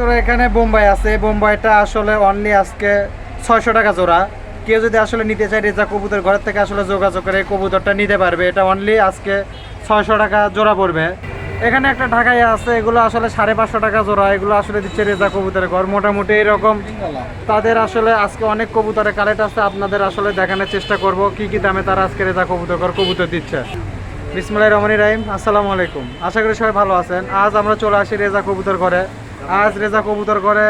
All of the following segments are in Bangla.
জোড়া এখানে বোম্বাই আছে। বোম্বাইটা আসলে অনলি আজকে ছয়শো টাকা জোড়া। কেউ যদি আসলে নিতে চায় রেজা কবুতর ঘরের থেকে আসলে যোগাযোগ করে কবুতরটা নিতে পারবে। এটা অনলি আজকে ছয়শো টাকা জোড়া পড়বে। এখানে একটা ঢাকাই আছে, এগুলো আসলে সাড়ে পাঁচশো টাকা জোড়া। এগুলো আসলে দিচ্ছে রেজা কবুতরের ঘর। মোটামুটি এরকম তাদের আসলে আজকে অনেক কবুতরের কালেক্ট আছে। আপনাদের আসলে দেখানোর চেষ্টা করব কি কি দামে তারা আজকে রেজা কবুতর ঘর কবুতর দিচ্ছে। বিসমুল্লাহ রহমানি রাহিম। আসসালামু আলাইকুম। আশা করি সবাই ভালো আছেন। আজ আমরা চলে আসি রেজা কবুতর ঘরে। আজ রেজা কবুতর করে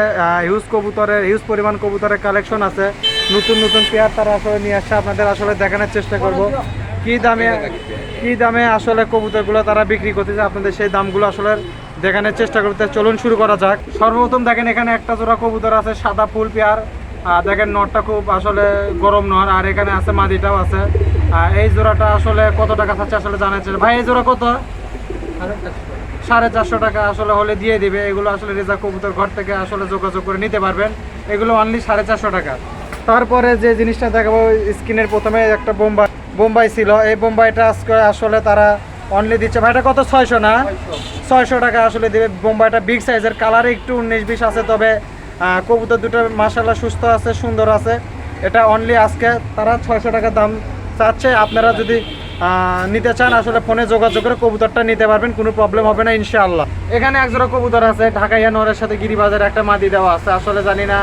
হিউজ কবুতরের, হিউজ পরিমাণ কবুতরের কালেকশন আছে। নতুন নতুন পেয়ার তারা আসলে নিয়ে আসছে। আপনাদের আসলে দেখানোর চেষ্টা করব। কি দামে কি দামে আসলে কবুতরগুলো তারা বিক্রি করতেছে, আপনাদের সেই দামগুলো আসলে দেখানোর চেষ্টা করতে চলুন, শুরু করা যাক। সর্বপ্রথম দেখেন, এখানে একটা জোড়া কবুতর আছে, সাদা ফুল পেয়ার। দেখেন, নটটা খুব আসলে গরম নর আর এখানে আছে, মাদিটাও আছে। এই জোড়াটা আসলে কত টাকা থাকছে আসলে জানার চেষ্টা ভাই, এই জোড়া কত? সাড়ে চারশো টাকা আসলে হলে দিয়ে দিবে। এগুলো আসলে রেজা কবুতর ঘর থেকে আসলে যোগাযোগ করে নিতে পারবেন। এগুলো অনলি সাড়ে চারশো টাকা। তারপরে যে জিনিসটা দেখাবো স্ক্রিনের প্রথমে একটা বোম্বাই বোম্বাই ছিল। এই বোম্বাইটা আজকে আসলে তারা অনলি দিচ্ছে। ভাইটা কত? ছয়শো না? ছয়শো টাকা আসলে দেবে। বোম্বাইটা বিগ সাইজের কালারে একটু উনিশ বিশ আছে, তবে কবুতর দুটো মাসাল্লাহ সুস্থ আছে, সুন্দর আছে। এটা অনলি আজকে তারা ছয়শো টাকা দাম চাচ্ছে। আপনারা যদি নিতে চান আসলে ফোনে যোগাযোগ করে কবুতরটা নিতে পারবেন কোনো প্রবলেম হবে না ইনশাআল্লাহ। এখানে একজোড়া কবুতর আছে ঢাকাইয়া নরের সাথে গিরিবাজার একটা মাদি দেওয়া আছে। আসলে জানি না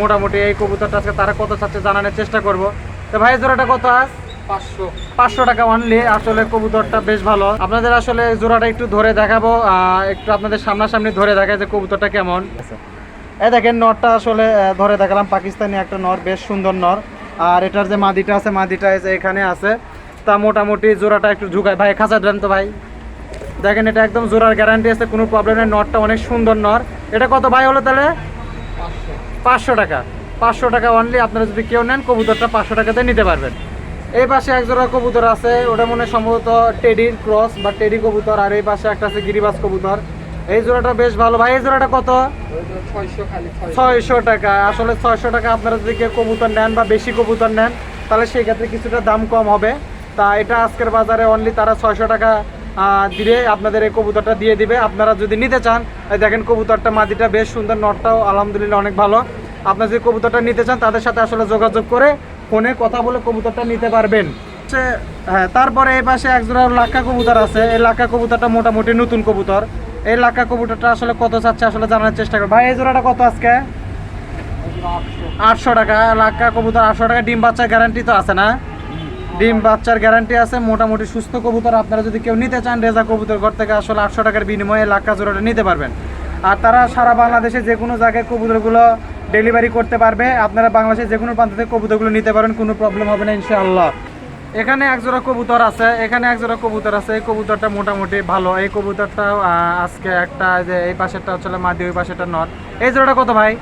মোটামুটি এই কবুতরটা আজকে তারা কত চাচ্ছে জানানোর চেষ্টা করব। তো ভাই জোড়াটা কত আজ? পাঁচশো। পাঁচশো টাকা অনলি আসলে কবুতরটা বেশ ভালো। আপনাদের আসলে জোড়াটা একটু ধরে দেখাবো আহ, একটু আপনাদের সামনাসামনি ধরে দেখায় যে কবুতরটা কেমন। এই দেখেন নরটা আসলে ধরে দেখালাম পাকিস্তানি একটা নর বেশ সুন্দর নর। আর এটার যে মাদিটা আছে মাদিটা যে এখানে আছে। তা মোটামুটি জোড়াটা একটু ঝুঁকায়। ভাই খাঁচা দেন তো ভাই। দেখেন, এটা একদম জোড়ার গ্যারান্টি আছে, কোনো প্রবলেম নেই। নরটা অনেক সুন্দর নর। এটা কত ভাই হলো তাহলে? পাঁচশো টাকা। পাঁচশো টাকা অনলি আপনারা যদি কেউ নেন, কবুতরটা পাঁচশো টাকাতে নিতে পারবেন। এই পাশে এক জোড়া কবুতর আছে, ওটা মনে সম্ভবত টেডির ক্রস বা টেডি কবুতর, আর এই পাশে একটা আছে গিরিবাস কবুতর। এই জোড়াটা বেশ ভালো। ভাই, এই জোড়াটা কত? ছয়শো টাকা। আসলে ছয়শো টাকা আপনারা যদি কেউ কবুতর নেন বা বেশি কবুতর নেন, তাহলে সেই ক্ষেত্রে কিছুটা দাম কম হবে। তা এটা আজকের বাজারে অনলি তারা ছয়শো টাকা দিলে আপনাদের এই কবুতরটা দিয়ে দিবে। আপনারা যদি নিতে চান দেখেন কবুতরটা মাদিটা বেশ সুন্দর নটটাও আলহামদুলিল্লাহ অনেক ভালো। আপনারা যদি কবুতরটা নিতে চান তাদের সাথে আসলে যোগাযোগ করে ফোনে কথা বলে কবুতরটা নিতে পারবেন। হচ্ছে, হ্যাঁ তারপরে এই পাশে এক জোড়া লাক্কা কবুতর আছে। এই লাক্কা কবুতরটা মোটামুটি নতুন কবুতর। এই লাক্কা কবুতরটা আসলে কত চাচ্ছে আসলে জানার চেষ্টা করব ভাই এই জোড়াটা কত আজকে? আটশো। টাকা। লাক্কা কবুতর আটশো টাকা ডিম বাচ্চার গ্যারান্টি তো আছে না? ডিম বাচ্চার গ্যারান্টি আছে, মোটামুটি সুস্থ কবুতর আপনারা যদি কেউ নিতে চান, রেজা কবুতর ঘর থেকে আসলে আটশো টাকার বিনিময়ে লাক্কা জোড়াটা নিতে পারবেন। আর তারা সারা বাংলাদেশে যে কোনো জায়গায় কবুতরগুলো ডেলিভারি করতে পারবে। আপনারা বাংলাদেশে যে কোনো প্রান্ত থেকে কবুতরগুলো নিতে পারেন, কোনো প্রবলেম হবে না, ইনশাআল্লাহ। এখানে এক জোড়া কবুতর আছে, এখানে এক জোড়া কবুতর আছে। এই কবুতরটা মোটামুটি ভালো। এই কবুতরটাও আজকে একটা যে এই পাশেরটা হচ্ছে মাদি, ওই পাশেরটা নট এই জোড়াটা কত ভাই?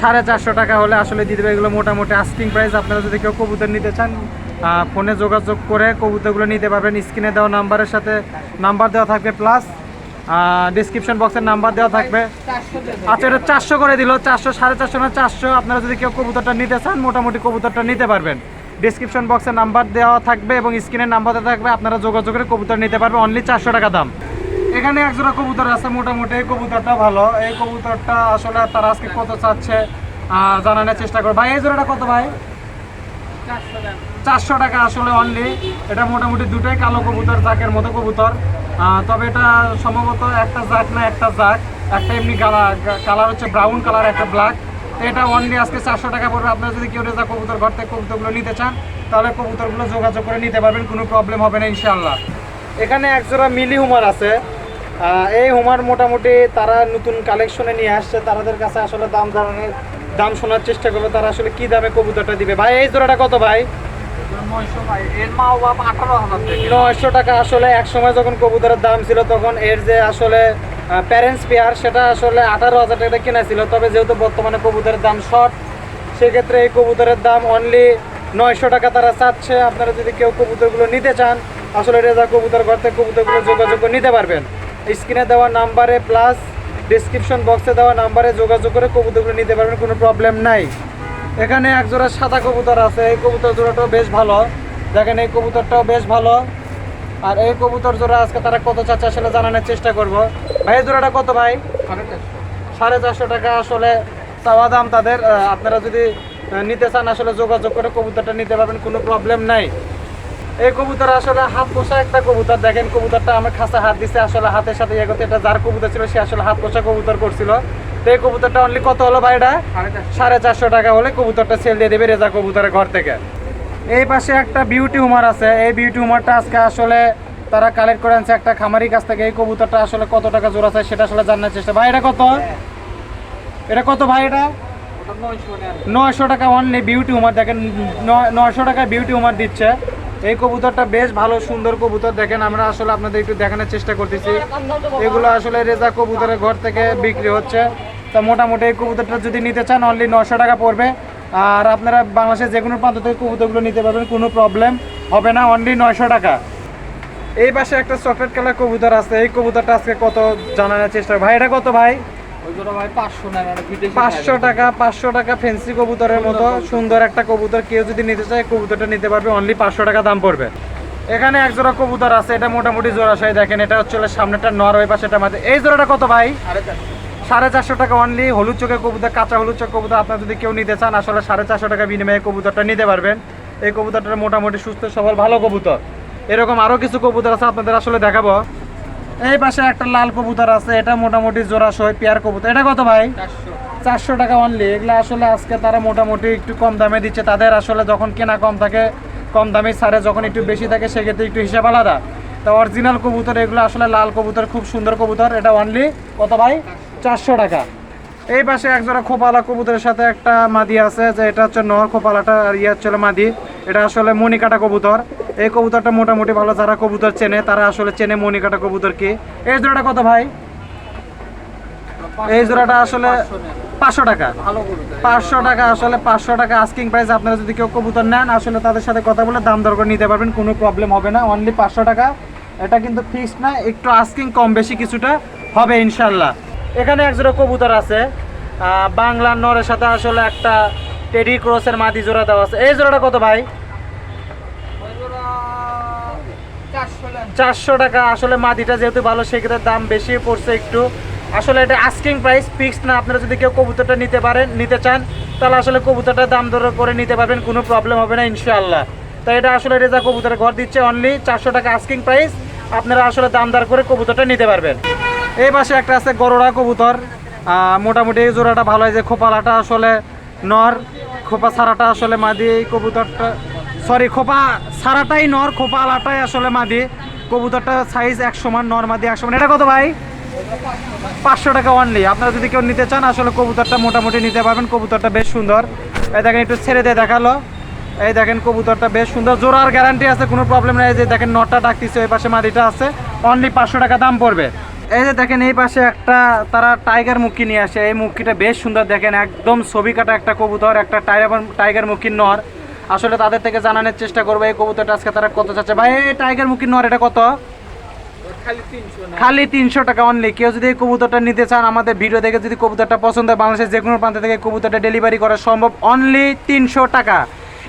সাড়ে চারশো টাকা হলে আসলে দিয়ে দেবে এগুলো মোটামুটি আস্কিং প্রাইস আপনারা যদি কেউ কবুতর নিতে চান ফোনে যোগাযোগ করে কবুতরগুলো নিতে পারবেন। স্ক্রিনে দেওয়া নাম্বারের সাথে নাম্বার দেওয়া থাকবে প্লাস ডিসক্রিপশন বক্সের নাম্বার দেওয়া থাকবে। আচ্ছা এটা চারশো করে দিল। চারশো, সাড়ে চারশো না চারশো? আপনারা যদি কেউ কবুতরটা নিতে চান, মোটামুটি কবুতরটা নিতে পারবেন। ডিসক্রিপশন বক্সে নাম্বার দেওয়া থাকবে এবং স্ক্রিনের নাম্বার দেওয়া থাকবে। আপনারা যোগাযোগ করে কবুতর নিতে পারবেন। অনলি চারশো টাকা দাম। এখানে একজোড়া কবুতর আছে, মোটামুটি এই কবুতরটা ভালো। এই কবুতরটা আসলে তারা আজকে কত চাচ্ছে জানানোর চেষ্টা করো ভাই, এই জোড়াটা কত ভাই? চারশো টাকা আসলে অনলি এটা মোটামুটি দুটোই কালো কবুতর, জাকের মতো কবুতর। তবে এটা সম্ভবত একটা জাক না একটা জাক। একটা এমনি কালার কালার হচ্ছে ব্রাউন কালার, একটা ব্ল্যাক। এটা অনলি আজকে চারশো টাকা পড়বে। আপনারা যদি কেউ রেজা কবুতর ঘর থেকে কবুতরগুলো নিতে চান, তাহলে কবুতরগুলো যোগাযোগ করে নিতে পারবেন, কোনো প্রবলেম হবে না ইনশাল্লাহ এখানে একজোড়া মিলি হুমার আছে। এই হুমার মোটামুটি তারা নতুন কালেকশনে নিয়ে আসছে। তাদের কাছে আসলে দাম জানানোর দাম শোনার চেষ্টা করবে তারা আসলে কি দামে কবুতরটা দিবে? ভাই, এই জোড়াটা কত ভাই? নয়শো টাকা। আসলে এক সময় যখন কবুতরের দাম ছিল, তখন এর যে আসলে প্যারেন্টস পেয়ার সেটা আসলে আঠারো হাজার টাকা কেনা ছিল। তবে যেহেতু বর্তমানে কবুতরের দাম শর্ট সেক্ষেত্রে এই কবুতরের দাম অনলি নয়শো টাকা তারা চাচ্ছে। আপনারা যদি কেউ কবুতরগুলো নিতে চান, আসলে রেজা কবুতর ঘর থেকে কবুতরগুলো যোগাযোগ নিতে পারবেন। স্ক্রিনে দেওয়া নাম্বারে প্লাস ডিসক্রিপশন বক্সে দেওয়া নাম্বারে যোগাযোগ করে কবুতরগুলো নিতে পারবেন, কোনো প্রবলেম নাই। এখানে এক জোড়া সাদা কবুতর আছে, এই কবুতর জোড়াটাও বেশ ভালো। দেখেন এই কবুতরটাও বেশ ভালো। আর এই কবুতর জোড়া আজকে তারা কত চাচ্ছে আসলে জানানোর চেষ্টা করব। ভাই, এই জোড়াটা কত ভাই? সাড়ে চারশো টাকা আসলে চাওয়া দাম তাদের। আপনারা যদি নিতে চান আসলে যোগাযোগ করে কবুতরটা নিতে পারবেন, কোনো প্রবলেম নাই। এই কবুতর আসলে হাত পোষা একটা কবুতর। দেখেন কবুতরটা আমার খাসা হাত দিছে আসলে হাতের সাথে ইয়ে করতে এটা যার কবুতর ছিল সে আসলে হাত পোষা কবুতর করছিল। তো এই কবুতরটা অনলি কত হলো ভাই এটা? সাড়ে চারশো। টাকা হলে কবুতরটা সেল দিয়ে দেবে রেজা কবুতরের ঘর থেকে। এই পাশে একটা বিউটি উমার আছে। এই বিউটি উমারটা আজকে আসলে তারা কালেক্ট করে আনছে একটা খামারি কাছ থেকে। এই কবুতরটা আসলে কত টাকা জোড়া আছে সেটা আসলে জানার চেষ্টা। ভাই এটা কত? এটা কত ভাই এটা? নয়শো টাকা। অনলি বিউটি উমার দেখেন নয়- নয়শো টাকা বিউটি উমার দিচ্ছে। এই কবুতরটা বেশ ভালো, সুন্দর কবুতর। দেখেন, আমরা আসলে আপনাদের একটু দেখানোর চেষ্টা করতেছি। এগুলো আসলে রেজা কবুতরের ঘর থেকে বিক্রি হচ্ছে। তা মোটামুটি এই কবুতরটা যদি নিতে চান অনলি নশো টাকা পড়বে। আর আপনারা বাংলাদেশের যে কোনো প্রান্ত থেকে কবুতরগুলো নিতে পারবেন, কোনো প্রবলেম হবে না অনলি নয়শো টাকা। এই পাশে একটা চকলেট কালার কবুতর আছে। এই কবুতরটা আজকে কত জানানোর চেষ্টা ভাই, এটা কত ভাই? পাঁচশো বিদেশি পাঁচশো টাকা পাঁচশো টাকা ফেন্সি কবুতরের মতো। সুন্দর একটা কবুতর। কেউ যদি নিতে চায় কবুতরটা নিতে পারবে। অনলি পাঁচশো টাকা দাম পড়বে। এখানে এক জোড়া কবুতর আছে। এটা মোটামুটি জোড়াশাই দেখেন। এটা হচ্ছে সামনেটা নর ওই পাশেটা মাঝে। এই জোড়াটা কত ভাই? সাড়ে চারশো। টাকা অনলি হলুদ চোখের কবুতর কাঁচা হলুদ চোখ কবুতর আপনার যদি কেউ নিতে চান আসলে সাড়ে চারশো টাকা বিনিময়ে কবুতরটা নিতে পারবেন। এই কবুতরটা মোটামুটি সুস্থ সবল ভালো কবুতর। এরকম আরও কিছু কবুতর আছে আপনাদের আসলে দেখাবো। এই পাশে একটা লাল কবুতর আছে এটা মোটামুটি জোড়াশয় পেয়ার কবুতর। এটা কত ভাই? চারশো। চারশো টাকা অনলি এগুলো আসলে আজকে তারা মোটামুটি একটু কম দামে দিচ্ছে। তাদের আসলে যখন কেনা কম থাকে কম দামে ছাড়ে যখন একটু বেশি থাকে সেক্ষেত্রে একটু হিসাব আলাদা। তা অরিজিনাল কবুতর এগুলো আসলে লাল কবুতর খুব সুন্দর কবুতর। এটা অনলি কত ভাই? চারশো টাকা। এই পাশে একজোড়া খোপালা কবুতরের সাথে একটা মাদি আছে, যে এটা হচ্ছে নর খোপালাটা ইয়ে হচ্ছে মাদি। এটা আসলে মনিকাটা কবুতর। এই কবুতরটা মোটামুটি ভালো যারা কবুতর চেনে, তারা আসলে চেনে মনিকাটা কবুতর কি। এই জোড়াটা কত ভাই? এই জোড়াটা আসলে পাঁচশো টাকা। পাঁচশো টাকা আসলে পাঁচশো টাকা আস্কিং প্রাইস আপনারা যদি কেউ কবুতর নেন, আসলে তাদের সাথে কথা বলে দাম দর করে নিতে পারবেন, কোনো প্রবলেম হবে না। অনলি পাঁচশো টাকা। এটা কিন্তু ফিক্সড না, একটু আস্কিং কম বেশি কিছুটা হবে ইনশাল্লাহ এখানে একজোড়া কবুতর আছে। বাংলার নরের সাথে আসলে একটা টেডি ক্রসের মাদি জোড়া দেওয়া আছে। এই জোড়াটা কত ভাই? চারশো টাকা। আসলে মাদিটা যেহেতু ভালো সেক্ষেত্রে দাম বেশি পড়ছে একটু। আসলে এটা আস্কিং প্রাইস ফিক্সড না। আপনারা যদি কেউ কবুতরটা নিতে পারেন নিতে চান তাহলে আসলে কবুতরটা দাম দর করে নিতে পারবেন। কোনো প্রবলেম হবে না ইনশাআল্লাহ। তাই এটা আসলে রেজা কবুতরের ঘর দিচ্ছে অনলি চারশো টাকা আস্কিং প্রাইস আপনারা আসলে দাম দর করে কবুতরটা নিতে পারবেন। এই পাশে একটা আছে গরোড়া কবুতর। মোটামুটি এই জোড়াটা ভালো হয় যে খোপালাটা আসলে নর, খোপা ছাড়াটা আসলে মাদি এই কবুতরটা সরি খোপা সারাটাই নর খোপা আলাটাই আসলে মাদি। কবুতরটা সাইজ এক সমান, নর মাদি এক সমান। এটা কত ভাই? পাঁচশো টাকা অনলি আপনারা যদি কেউ নিতে চান, আসলে কবুতরটা মোটামুটি নিতে পারবেন। কবুতরটা বেশ সুন্দর। এই দেখেন, একটু ছেড়ে দিয়ে দেখাল। এই দেখেন, কবুতরটা বেশ সুন্দর। জোড়ার গ্যারান্টি আছে, কোনো প্রবলেম নেই। যে দেখেন নটটা ডাকতেছে ওই পাশে মাদিটা আছে। অনলি পাঁচশো টাকা দাম পড়বে। এই যে দেখেন এই পাশে একটা তারা টাইগার মুখী নিয়ে আসে। এই মুখিটা বেশ সুন্দর দেখেন একদম ছবি কাটা একটা কবুতর একটা টাইগার টাইগার মুখির নর। আসলে তাদের থেকে জানানোর চেষ্টা করব এই কবুতরটা আজকে তারা কত চাচ্ছে। ভাই এই টাইগার মুখির নর এটা কত? খালি তিনশো খালি তিনশো টাকা অনলি কেউ যদি এই কবুতরটা নিতে চান আমাদের ভিডিও দেখে যদি কবুতরটা পছন্দ হয় বাংলাদেশের যে কোনো প্রান্ত থেকে কবুতরটা ডেলিভারি করা সম্ভব অনলি তিনশো টাকা।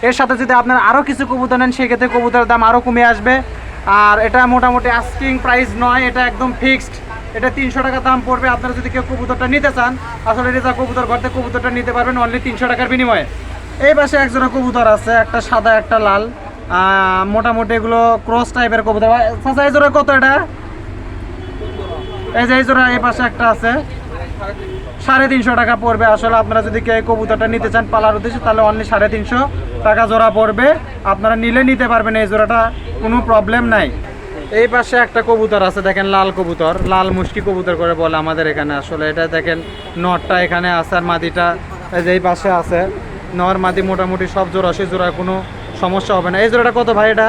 এর সাথে যদি আপনার আরও কিছু কবুতর নেন সেক্ষেত্রে কবুতরের দাম আরও কমে আসবে। আর এটা মোটামুটি আস্কিং প্রাইস নয় এটা একদম ফিক্সড এটা তিনশো টাকা দাম পড়বে। আপনারা যদি কেউ কবুতরটা নিতে চান, আসলে রেজা কবুতর ঘর থেকে কবুতরটা নিতে পারবেন অনলি তিনশো টাকার বিনিময়ে। এই পাশে একজোড়া কবুতর আছে, একটা সাদা, একটা লাল। মোটামুটি এগুলো ক্রস টাইপের কবুতর। চাচা, এই কত এটা? এই যে, এই জোড়া এই পাশে একটা আছে। সাড়ে তিনশো টাকা পড়বে। আসলে আপনারা যদি কেউ কবুতরটা নিতে চান পালার উদ্দেশ্যে, তাহলে অনলি সাড়ে তিনশো টাকা জোড়া পড়বে। আপনারা নিলে নিতে পারবেন এই জোড়াটা, কোনো প্রবলেম নাই। এই পাশে একটা কবুতর আছে, দেখেন লাল কবুতর, লাল মুষ্টি কবুতর করে বলে আমাদের এখানে। আসলে এটা দেখেন নটটা এখানে আছে আর মাদিটা এই পাশে আছে। নর, মাদি মোটামুটি সব জোড়া সে জোড়া কোনো সমস্যা হবে না। এই জোড়াটা কত ভাই এটা?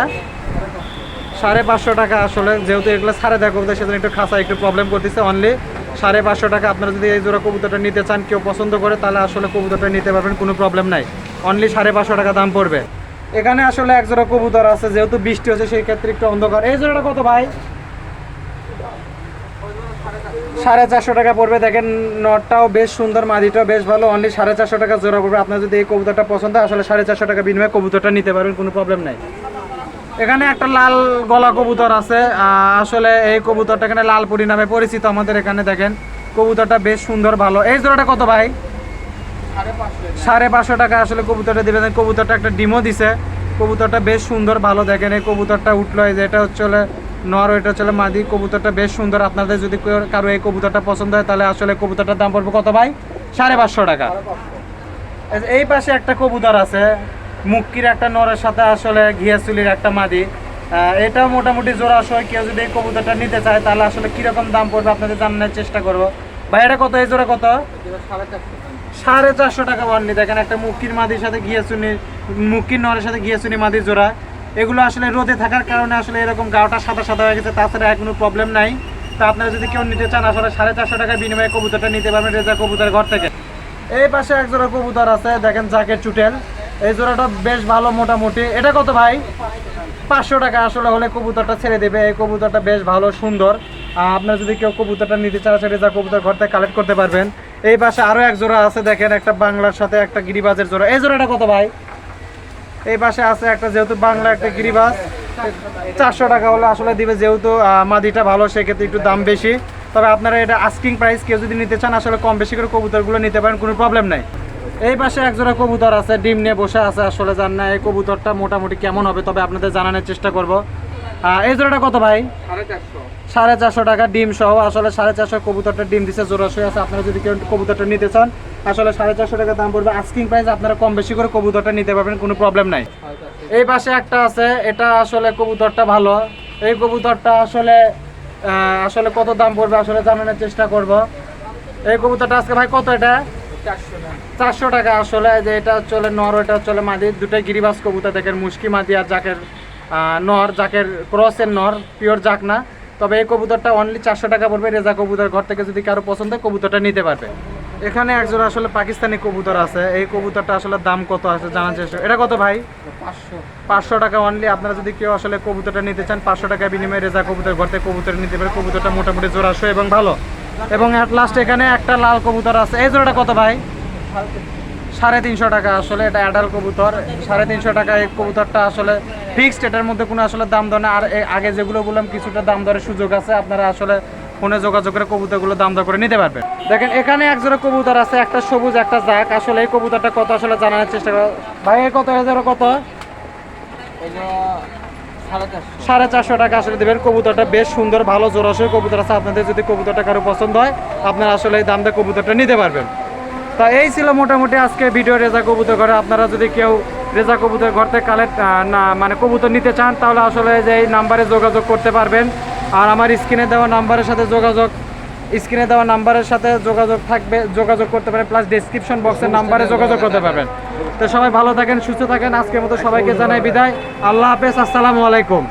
সাড়ে পাঁচশো টাকা আসলে, যেহেতু এগুলো সাড়ে দেখা কবুতর, সেজন্য একটু খাসা একটু প্রবলেম করতেছে অনলি সাড়ে পাঁচশো টাকা আপনারা যদি এই জোড়া কবুতরটা নিতে চান, কেউ পছন্দ করে, তাহলে আসলে কবুতরটা নিতে পারবেন, কোনো প্রবলেম নাই। অনলি সাড়ে পাঁচশো টাকা দাম পড়বে। এখানে আসলে এক জোড়া কবুতর আছে, যেহেতু বৃষ্টি হচ্ছে, সেই ক্ষেত্রে একটু অন্ধকার। এই জোড়াটা কত ভাই? সাড়ে চারশো টাকা পড়বে। দেখেন, নটটাও বেশ সুন্দর, মাদিটাও বেশ ভালো। অনলি সাড়ে চারশো টাকা জোড়া পড়বে। আপনার যদি এই কবুতরটা পছন্দ আসলে সাড়ে চারশো টাকা বিনিময়ে কবুতরটা নিতে পারবেন, কোনো প্রবলেম নাই। এখানে একটা লাল গলা কবুতর আছে। আসলে এই কবুতরটা এখানে লালপুরি নামে পরিচিত আমাদের এখানে, দেখেন। কবুতরটা বেশ সুন্দর, ভালো। এই জোড়াটা কত ভাই? সাড়ে পাঁচশো টাকা আসলে কবুতরটা দিবেন। কবুতরটা একটা ডিমও দিছে। কবুতরটা বেশ সুন্দর, ভালো দেখেন। এই কবুতরটা উঠল, এই যে এটা হচ্ছে নর, এটা হচ্ছে মাদি। কবুতরটা বেশ সুন্দর। আপনাদের যদি কারও এই কবুতরটা পছন্দ হয়, তাহলে আসলে কবুতরটার দাম পড়বে কত ভাই? সাড়ে পাঁচশো টাকা। এই পাশে একটা কবুতর আছে, মুক্কির একটা নরের সাথে আসলে ঘিয়াচুলির একটা মাদি। এটাও মোটামুটি জোড়া সহ কেউ যদি এই কবুতরটা নিতে চায়, তাহলে আসলে কীরকম দাম পড়বে আপনাদের জানানোর চেষ্টা করব। ভাই, এটা কত? এই জোড়া কত? সাড়ে চারশো সাড়ে চারশো টাকা বান্ডি দেখেন একটা মুক্কির মাদির সাথে গিয়েছুনি মুক্কির নরের সাথে গিয়েছুনি মাদির জোড়া। এগুলো আসলে রোদে থাকার কারণে আসলে এরকম গাওটা সাদা সাদা হয়ে গেছে, তাছাড়া আর কোনো প্রবলেম নাই। তা আপনারা যদি কেউ নিতে চান, আসলে সাড়ে চারশো টাকার বিনিময়ে কবুতরটা নিতে পারবেন রেজা কবুতর ঘর থেকে। এই পাশে এক জোড়া কবুতর আছে, দেখেন জাকের চুটেল। এই জোড়াটা বেশ ভালো মোটামুটি। এটা কত ভাই? পাঁচশো টাকা আসলে হলে কবুতরটা ছেড়ে দেবে। এই কবুতরটা বেশ ভালো, সুন্দর। আপনার যদি কেউ কবুতরটা নিতে চান সেটা যা কবুতর ঘর থেকে কালেক্ট করতে পারবেন। এই পাশে আরও এক জোড়া আছে, দেখেন একটা বাংলার সাথে একটা গিরিবাজের জোড়া। এই জোড়াটা কত ভাই? এই পাশে আছে একটা, যেহেতু বাংলা একটা গিরিবাজ, চারশো টাকা হলে আসলে দিবে, যেহেতু মাদিটা ভালো, সেক্ষেত্রে একটু দাম বেশি। তবে আপনারা এটা আস্কিং প্রাইস কেউ যদি নিতে চান, আসলে কম বেশি করে কবুতরগুলো নিতে পারেন, কোনো প্রবলেম নাই। এই পাশে একজোড়া কবুতর আছে, ডিম নিয়ে বসে আছে, আসলে জান না, এই কবুতরটা মোটামুটি কেমন হবে, তবে আপনাদের জানানোর চেষ্টা করব। এই জোড়াটা কত ভাই? সাড়ে চারশো। টাকা ডিম সহ আসলে সাড়ে চারশো কবুতরটা ডিম দিচ্ছে জোড়াশয় আছে। আপনারা যদি কেউ কবুতরটা নিতে চান আসলে সাড়ে চারশো টাকা দাম পড়বে। আস্কিং প্রাইস আপনারা কম বেশি করে কবুতরটা নিতে পারবেন কোনো প্রবলেম নাই। এই পাশে একটা আছে এটা আসলে কবুতরটা ভালো। এই কবুতরটা আসলে আসলে কত দাম পড়বে আসলে জানানোর চেষ্টা করব। এই কবুতরটা আজকে ভাই কত এটা? চারশো টাকা আসলে যে এটা চলে নর এটা চলে মাদি। দুটাই গিরিবাস কবুতর দেখেন মুশকি মাদি আর জাকের নর জাকের ক্রসের নর পিওর জাক না। তবে এই কবুতরটা অনলি চারশো টাকা পড়বে রেজা কবুতর ঘর থেকে যদি কারও পছন্দ হয় কবুতরটা নিতে পারবে। এখানে একজন আসলে পাকিস্তানি কবুতর আছে এই কবুতরটা আসলে দাম কত আছে জানার চেষ্টা এটা কত ভাই? পাঁচশো। পাঁচশো টাকা অনলি আপনারা যদি কেউ আসলে কবুতরটা নিতে চান পাঁচশো টাকা বিনিময়ে রেজা কবুতর ঘর থেকে কবুতর নিতে পারে কবুতরটা মোটামুটি জোড়াশো এবং ভালো। এবং অ্যাট লাস্ট এখানে একটা লাল কবুতর আছে। এই জোড়াটা কত ভাই? সাড়ে তিনশো টাকা আসলে এটা অ্যাডাল কবুতর। সাড়ে তিনশো টাকা এই কবুতরটা আসলে ফিক্সড এটার মধ্যে কোনো আসলে দাম দর না আর আগে যেগুলো বললাম, কিছুটা দাম দরের সুযোগ আছে। আপনারা আসলে ফোনে যোগাযোগ করে কবুতরগুলো দাম দর করে নিতে পারবেন। দেখেন, এখানে এক জোড়া কবুতর আছে, একটা সবুজ, একটা জাক আসলে এই কবুতরটা কত আসলে জানানোর চেষ্টা করো ভাই কত হাজার কত? সাড়ে চারশো টাকা আসলে দেবেন। কবুতরটা বেশ সুন্দর, ভালো জোরাশয় কবুতর আছে। আপনাদের যদি কবুতরটা কারও পছন্দ হয়, আপনারা আসলে এই দাম দিয়ে কবুতরটা নিতে পারবেন। তা এই ছিল মোটামুটি আজকে ভিডিও রেজা কবুতর ঘরে। আপনারা যদি কেউ রেজা কবুতর ঘর থেকে কালেক্ট না মানে কবুতর নিতে চান তাহলে আসলে যে এই নাম্বারে যোগাযোগ করতে পারবেন। আর আমার স্ক্রিনে দেওয়া নাম্বারের সাথে যোগাযোগ স্ক্রিনে দেওয়া নাম্বারের সাথে যোগাযোগ থাকবে যোগাযোগ করতে পারেন প্লাস ডেসক্রিপশন বক্সের নাম্বারে যোগাযোগ করতে পারবেন। তো সবাই ভালো থাকেন সুস্থ থাকেন আজকের মতো সবাইকে জানাই বিদায়। আল্লাহ হাফেজ আসসালামু আলাইকুম।